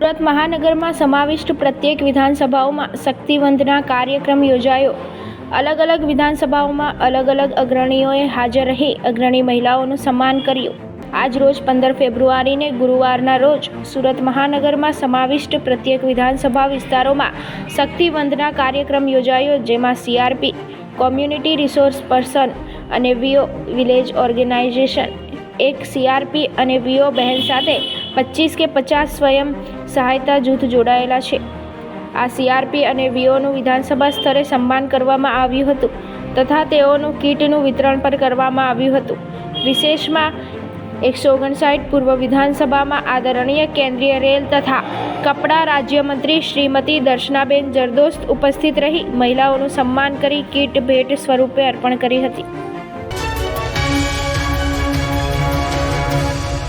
સુરત મહાનગરમાં સમાવિષ્ટ પ્રત્યેક વિધાનસભાઓમાં શક્તિવંદના કાર્યક્રમ યોજાયો. અલગ અલગ વિધાનસભાઓમાં અલગ અલગ અગ્રણીઓએ હાજર રહી અગ્રણી મહિલાઓનું સન્માન કર્યું. આજ રોજ પંદર ફેબ્રુઆરીને ગુરુવારના રોજ સુરત મહાનગરમાં સમાવિષ્ટ પ્રત્યેક વિધાનસભા વિસ્તારોમાં શક્તિવંદના કાર્યક્રમ યોજાયો, જેમાં સીઆરપી કોમ્યુનિટી રિસોર્સ પર્સન અને વીઓ વિલેજ ઓર્ગેનાઇઝેશન એક સીઆરપી અને વીઓ બહેન સાથે પચીસ કે પચાસ સ્વયં સહાયતા જૂથ જોડાયેલા છે. આ સીઆરપી અને વીઓનું વિધાનસભા સ્તરે સન્માન કરવામાં આવ્યું હતું તથા તેઓનું કીટનું વિતરણ પણ કરવામાં આવ્યું હતું. વિશેષમાં એકસો ઓગણસાઠ પૂર્વ વિધાનસભામાં આદરણીય કેન્દ્રીય રેલ તથા કપડા રાજ્યમંત્રી શ્રીમતી દર્શનાબેન જરદોસ્ત ઉપસ્થિત રહી મહિલાઓનું સન્માન કરી કીટ ભેટ સ્વરૂપે અર્પણ કરી હતી.